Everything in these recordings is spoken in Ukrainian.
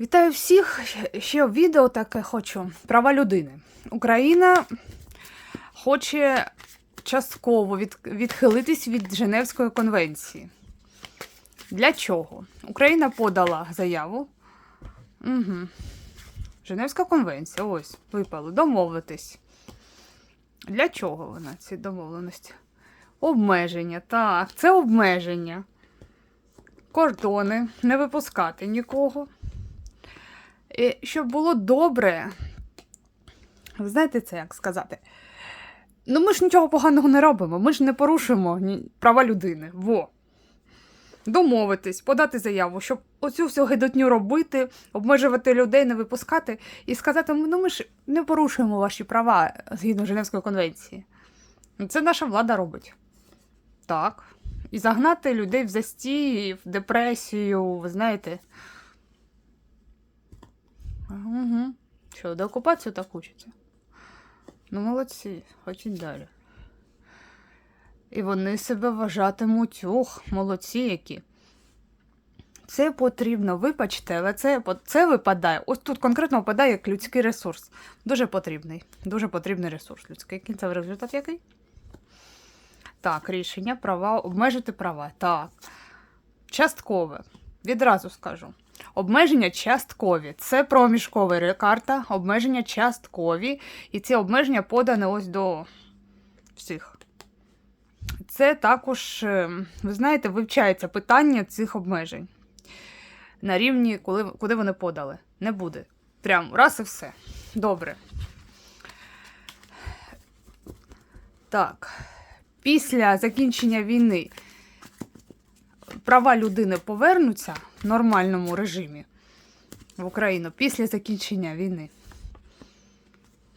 Вітаю всіх! Ще відео таке хочу. Права людини. Україна хоче частково від, відхилитись від Женевської конвенції. Для чого? Україна подала заяву. Угу. Женевська конвенція, ось, випало, домовитись. Для чого вона, ці домовленості? Обмеження, так, це обмеження. Кордони, не випускати нікого. І щоб було добре. Ви знаєте це, як сказати? Ну, ми ж нічого поганого не робимо, ми ж не порушуємо права людини. Во. Домовитись, подати заяву, щоб оцю всю гидотню робити, обмежувати людей, не випускати і сказати, ну ми ж не порушуємо ваші права згідно Женевської конвенції. Це наша влада робить. Так. І загнати людей в застій, в депресію, ви знаєте. Угу. Що, до окупацію так учаться? Ну, молодці, хочуть далі. І вони себе вважатимуть, ох, молодці які. Це потрібно, вибачте, але це, це випадає. Ось тут конкретно випадає як людський ресурс. Дуже потрібний. Дуже потрібний ресурс людський. Кінцевий результат який? Так, рішення, права, обмежити права. Так. Часткове. Відразу скажу. Обмеження часткові. Це проміжкова карта, обмеження часткові. І ці обмеження подані ось до всіх. Це також, е, ви знаєте, вивчається питання цих обмежень. На рівні, коли, куди вони подали. Не буде. Прям раз і все. Добре. Так. Після закінчення війни права людини повернуться нормальному режимі в Україну після закінчення війни.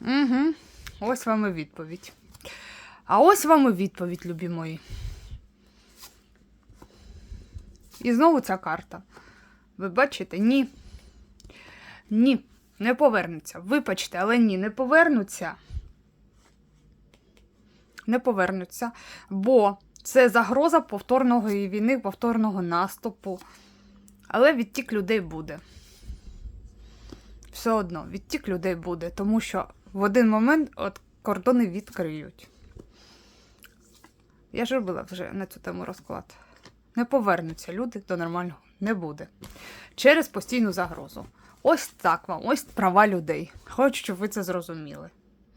Угу. Ось вам і відповідь. А ось вам і відповідь, любі мої. І знову ця карта. Ви бачите? Ні. Ні, не повернуться. Вибачте, але ні, не повернуться. Не повернуться. Бо це загроза повторного війни, повторного наступу. Але відтік людей буде. Все одно, відтік людей буде, тому що в один момент от кордони відкриють. Я ж робила вже на цю тему розклад. Не повернуться люди до нормального не буде. Через постійну загрозу. Ось так вам, ось права людей. Хочу, щоб ви це зрозуміли.